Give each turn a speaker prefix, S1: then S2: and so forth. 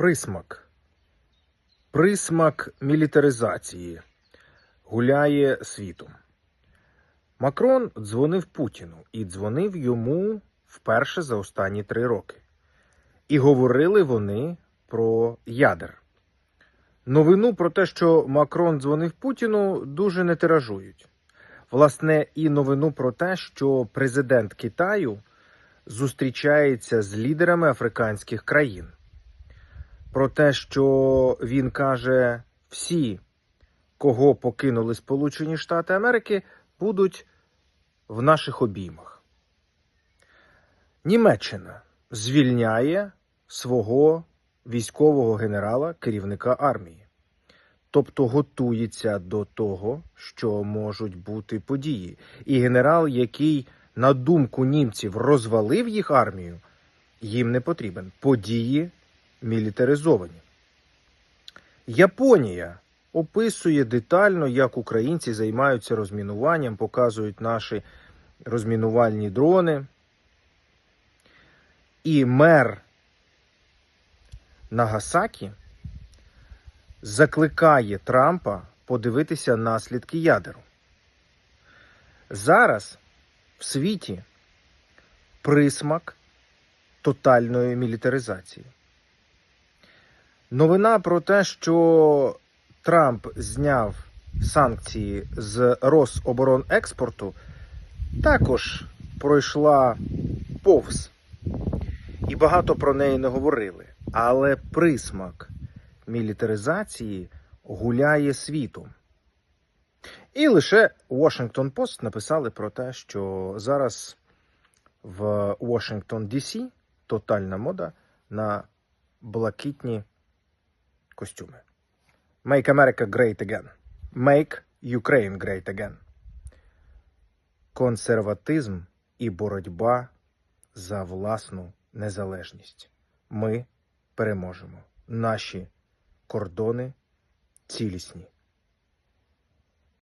S1: Присмак. Присмак мілітаризації гуляє світом. Макрон дзвонив Путіну і дзвонив йому вперше за останні три роки. І говорили вони про ядер. Новину про те, що Макрон дзвонив Путіну, дуже не тиражують. Власне, і новину про те, що президент Китаю зустрічається з лідерами африканських країн. Про те, що він каже, всі, кого покинули Сполучені Штати Америки, будуть в наших обіймах. Німеччина звільняє свого військового генерала, керівника армії. Тобто готується до того, що можуть бути події. І генерал, який, на думку німців, розвалив їх армію, їм не потрібен. Події мілітаризовані. Японія описує детально, як українці займаються розмінуванням, показують наші розмінувальні дрони. І мер Нагасакі закликає Трампа подивитися наслідки ядеру. Зараз в світі присмак тотальної мілітаризації. Новина про те, що Трамп зняв санкції з Рособоронекспорту, також пройшла повз. І багато про неї не говорили. Але присмак мілітаризації гуляє світом. І лише Washington Post написали про те, що зараз в Washington DC тотальна мода на блакитні костюми. Make America Great Again. Make Ukraine Great Again. Консерватизм і боротьба за власну незалежність. Ми переможемо. Наші кордони цілісні.